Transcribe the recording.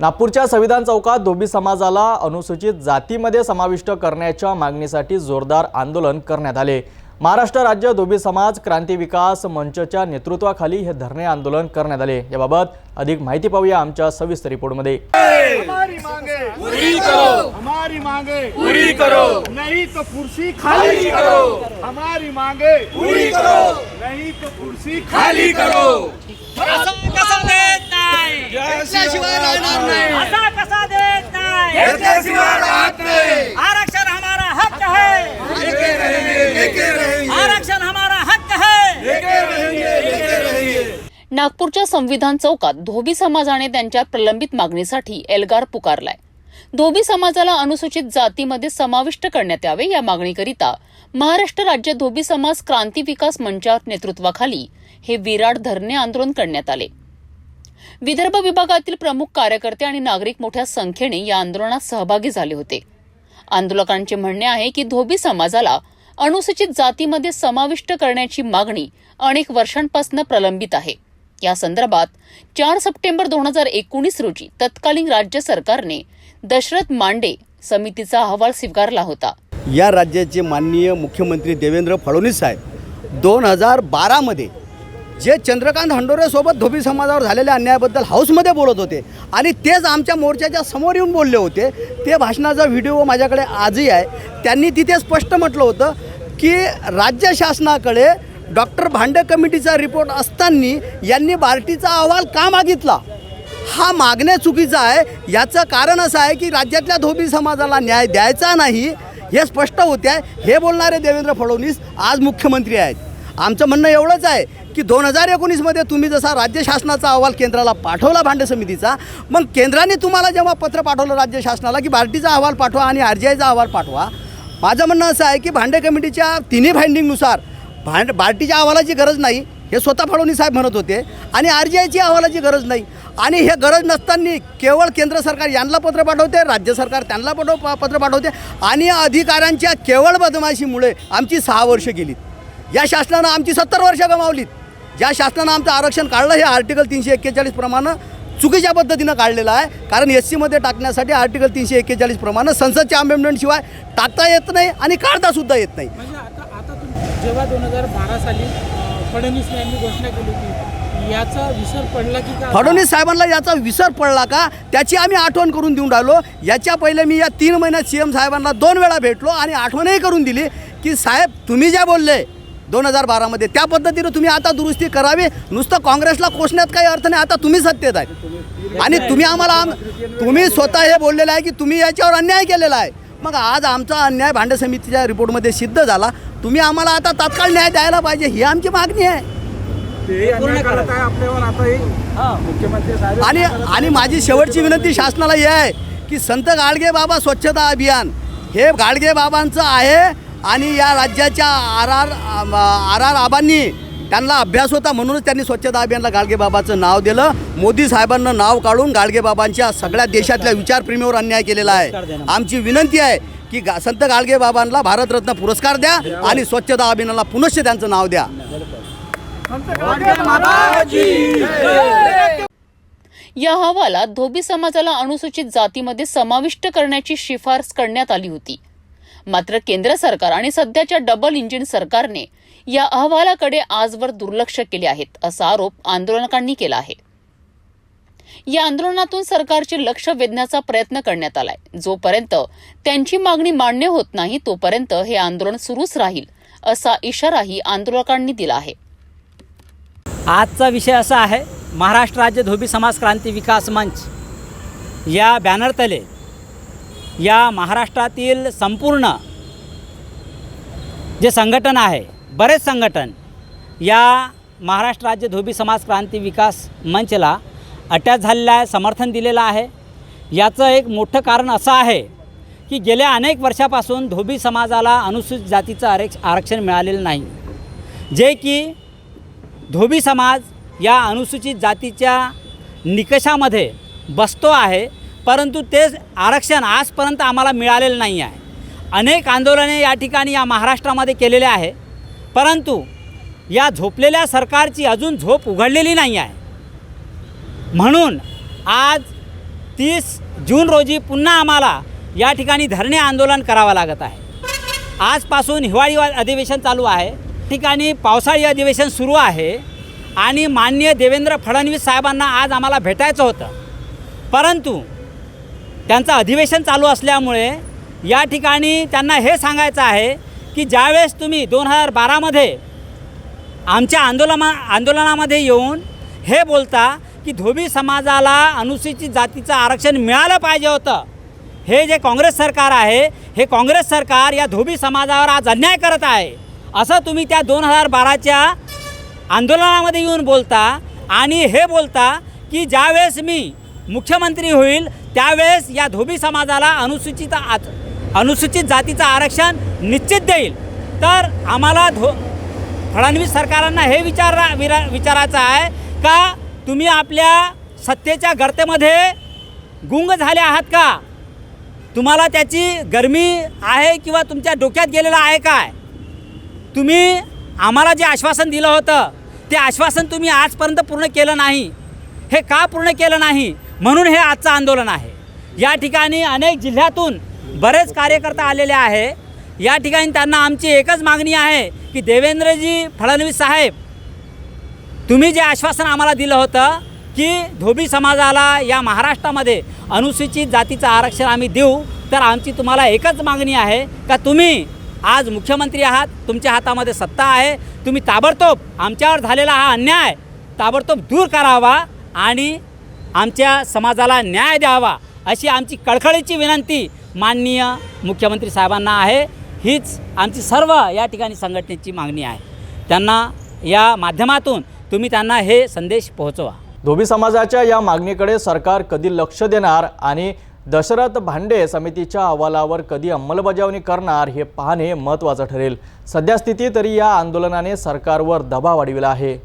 नागपूरच्या संविधान चौकात धोबी समाजाला अनुसूचित जातीमध्ये समाविष्ट करण्याच्या मागणीसाठी जोरदार आंदोलन करण्यात आले. महाराष्ट्र राज्य धोबी समाज क्रांती विकास मंचच्या नेतृत्वाखाली हे धरणे आंदोलन करण्यात आले. याबाबत अधिक माहिती पाहूया आमच्या सविस्तर रिपोर्टमध्ये. हमारी मांगे। पूरी करो। हमारी मांगे। पूरी करो। नहीं तो कुर्सी खाली करो। हमारी मांगे। पूरी करो। नहीं तो कुर्सी खाली करो। असा कसा देत नाही नाही असा कसा देत नाही. घेतल्याशिवाय राहत नाही. आरक्षण हमारा हक है. लेके रहेंगे लेके रहेंगे. आरक्षण हमारा हक है. लेके रहेंगे लेके रहेंगे. नागपूरच्या संविधान चौकात धोबी समाजाने त्यांच्या प्रलंबित मागणीसाठी एल्गार पुकारलाय. धोबी समाजाला अनुसूचित जातीमध्ये समाविष्ट करण्यात यावे या मागणीकरिता महाराष्ट्र राज्य धोबी समाज क्रांती विकास मंचा नेतृत्वाखाली हे विराट धरणे आंदोलन करण्यात आले. विदर्भ विभागातील प्रमुख कार्यकर्ते आणि नागरिक मोठ्या संख्येने या आंदोलनात सहभागी झाले होते. आंदोलकांचे म्हणणे आहे की धोबी समाजाला अनुसूचित जातीमध्ये समाविष्ट करण्याची मागणी अनेक वर्षांपासून प्रलंबित आहे. या संदर्भात चार सप्टेंबर दोन हजार एकोणीस रोजी तत्कालीन राज्य सरकारने दशरथ मांडे समितीचा अहवाल स्वीकारला होता. या राज्याचे माननीय मुख्यमंत्री देवेंद्र फडणवीस साहेब दोन हजार बारामध्ये जे चंद्रकांत हंडोरेसोबत धोबी समाजावर झालेल्या अन्यायाबद्दल हाऊसमध्ये बोलत होते आणि तेच आमच्या मोर्चाच्या समोर येऊन बोलले होते ते भाषणाचा व्हिडिओ माझ्याकडे आजही आहे. त्यांनी तिथे स्पष्ट म्हटलं होतं की राज्य शासनाकडे डॉक्टर भांडे कमिटीचा रिपोर्ट असताना यांनी बार्टीचा अहवाल का मागितला? हा मागण्या चुकीचा आहे. याचं कारण असं आहे की राज्यातल्या धोबी समाजाला न्याय द्यायचा नाही हे स्पष्ट होते. आहे हे बोलणारे देवेंद्र फडणवीस आज मुख्यमंत्री आहेत. आमचं म्हणणं एवढंच आहे की दोन हजार एकोणीसमध्ये तुम्ही जसा राज्य शासनाचा अहवाल केंद्राला पाठवला भांडे समितीचा मग केंद्राने तुम्हाला जेव्हा पत्र पाठवलं राज्य शासनाला की बार्टीचा अहवाल पाठवा आणि आर जी आयचा अहवाल पाठवा माझं म्हणणं असं आहे की भांडे कमिटीच्या तिन्ही फाइंडिंगनुसार भांड बार्टीच्या अहवालाची गरज नाही हे स्वतः फडणवीस साहेब म्हणत होते आणि आर जी आयची अहवालाची गरज नाही. आणि हे गरज नसताना केवळ केंद्र सरकार यांना पत्र पाठवते राज्य सरकार त्यांना पाठव पत्र पाठवते आणि अधिकाऱ्यांच्या केवळ बदमाशीमुळे आमची सहा वर्ष गेलीत. या शासनानं आमची सत्तर वर्ष गमावलीत. ज्या शासनानं आमचं आरक्षण काढलं हे आर्टिकल तीनशे एक्केचाळीस प्रमाणे चुकीच्या पद्धतीनं काढलेलं आहे. कारण एस सीमध्ये टाकण्यासाठी आर्टिकल तीनशे एक्केचाळीस प्रमाणे संसदच्या अमेंडमेंटशिवाय टाकता येत नाही आणि काढतासुद्धा येत नाही. म्हणजे जेव्हा दोन हजार बारा साली फडणवीस यांनी घोषणा केली होती याचा विसर पडला की का? फडणवीस साहेबांना याचा विसर पडला का? त्याची आम्ही आठवण करून देऊन राहिलो. याच्या पहिले मी या तीन महिन्यात सी एम साहेबांना दोन वेळा भेटलो आणि आठवणही करून दिली की साहेब तुम्ही ज्या बोलले दोन हजार बारामध्ये त्या पद्धतीनं तुम्ही आता दुरुस्ती करावी. नुसतं काँग्रेसला कोसण्यात काही अर्थ नाही. आता तुम्ही सत्तेत आहे. आणि तुम्ही आम्हाला आम- तुम्ही स्वतः हे बोललेलं आहे की तुम्ही याच्यावर अन्याय केलेला आहे. मग आज आमचा अन्याय भांडे समितीच्या रिपोर्टमध्ये सिद्ध झाला. तुम्ही आम्हाला आता तात्काळ न्याय द्यायला पाहिजे. ही आमची मागणी आहे. ते अन्याय करत आहे आपल्यावर आता हे. मुख्यमंत्री साहेब आणि आणि माझी शेवटची विनंती शासनाला ही आहे की संत गाडगे बाबा स्वच्छता अभियान हे गाडगे बाबांचं आहे. आणि या राज्याच्या आर आर आर आर आबांनी त्यांना अभ्यास होता म्हणूनच त्यांनी स्वच्छता अभियानला गाडगे बाबाचं नाव दिलं. मोदी साहेबांना नाव काढून गाडगे बाबांच्या सगळ्या देशातल्या विचारप्रेमीवर अन्याय केलेला आहे. आमची विनंती आहे की गा संत गाडगे बाबांना भारतरत्न पुरस्कार द्या आणि स्वच्छता अभियानाला पुनश्च त्यांचं नाव द्या. या अहवालात धोबी समाजाला अनुसूचित जातीमध्ये समाविष्ट करण्याची शिफारस करण्यात आली होती. मात्र केंद्र सरकार आणि सध्याच्या डबल इंजिन सरकारने या अहवालाकडे आजवर दुर्लक्ष केले आहेत असा आरोप आंदोलकांनी केला आहे. या आंदोलनातून सरकारचे लक्ष वेधण्याचा प्रयत्न करण्यात आलाय. जोपर्यंत त्यांची मागणी मान्य होत नाही तोपर्यंत हे आंदोलन सुरूच राहील असा इशाराही आंदोलकांनी दिला आहे. आजचा विषय असा आहे महाराष्ट्र राज्य धोबी समाज क्रांती विकास मंच. या बॅनरतले या महाराष्ट्रातील संपूर्ण जे संघटन आहे बरेच संघटन या महाराष्ट्र राज्य धोबी समाज क्रांती विकास मंचला अटॅच झालेला आहे समर्थन दिलेलं आहे. याचं एक मोठं कारण असं आहे की गेल्या अनेक वर्षापासून धोबी समाजाला अनुसूचित जातीचं आरक्ष आरक्षण मिळालेलं नाही. जे की धोबी समाज या अनुसूचित जातीच्या निकषामध्ये बसतो आहे परंतु ते आरक्षण आजपर्यंत आम्हाला मिळालेलं नाही आहे. अनेक आंदोलने या ठिकाणी या महाराष्ट्रामध्ये केलेले आहे. परंतु या झोपलेल्या सरकारची अजून झोप उघडलेली नाही आहे. म्हणून आज तीस जून रोजी पुन्हा आम्हाला या ठिकाणी धरणे आंदोलन करावं लागत आहे. आजपासून हिवाळी अधिवेशन चालू आहे. ठिकाणी पावसाळी अधिवेशन सुरू आहे आणि माननीय देवेंद्र फडणवीस साहेबांना आज आम्हाला भेटायचं होतं. परंतु त्यांचं अधिवेशन चालू असल्यामुळे या ठिकाणी त्यांना हे सांगायचं आहे की ज्यावेळेस तुम्ही दोन हजार बारामध्ये आमच्या आंदोलना आंदोलनामध्ये येऊन हे बोलता की धोबी समाजाला अनुसूचित जातीचं आरक्षण मिळालं पाहिजे होतं हे जे काँग्रेस सरकार आहे हे काँग्रेस सरकार या धोबी समाजावर आज अन्याय करत आहे असं तुम्ही त्या दोन हजार बाराच्या आंदोलनामध्ये येऊन बोलता आणि हे बोलता की ज्यावेळेस मी मुख्यमंत्री होईल त्यावेळेस या धोबी समाजाला अनुसूचित अनुसूचित जातीचं आरक्षण निश्चित देईल. तर आम्हाला धो फडणवीस सरकारांना हे विचार विरा विचारायचं आहे का तुम्ही आपल्या सत्तेच्या गर्तेमध्ये गुंग झाले आहात का? तुम्हाला त्याची गरमी आहे किंवा तुमच्या डोक्यात गेलेलं आहे काय? तुम्ही आम्हाला जे आश्वासन दिलं होतं ते आश्वासन तुम्ही आजपर्यंत पूर्ण केलं नाही. हे का पूर्ण केलं नाही? म्हणून हे आजचं आंदोलन आहे. या ठिकाणी अनेक जिल्ह्यातून बरेच कार्यकर्ता आलेले आहे. या ठिकाणी त्यांना आमची एकच मागणी आहे की देवेंद्रजी फडणवीस साहेब तुम्ही जे आश्वासन आम्हाला दिलं होतं की धोबी समाजाला या महाराष्ट्रामध्ये अनुसूचित जातीचं आरक्षण आम्ही देऊ तर आमची तुम्हाला एकच मागणी आहे का तुम्ही आज मुख्यमंत्री आहात तुमच्या हातामध्ये सत्ता आहे तुम्ही ताबडतोब आमच्यावर झालेला हा अन्याय ताबडतोब दूर करावा आणि आमच्या समाजाला न्याय द्यावा अशी आमची कळकळीची विनंती माननीय मुख्यमंत्री साहेबांना आहे. हीच आमची सर्व या ठिकाणी संघटनेची मागणी आहे. त्यांना या माध्यमातून तुम्ही त्यांना हे संदेश पोहोचवा. धोबी समाजाच्या या मागणीकडे सरकार कधी लक्ष देणार आणि दशरथ भांडे समितीच्या अहवालावर कधी अंमलबजावणी करणार हे पाहणे महत्त्वाचं ठरेल. सध्या स्थिती तरी या आंदोलनाने सरकारवर दबाव वाढविला आहे.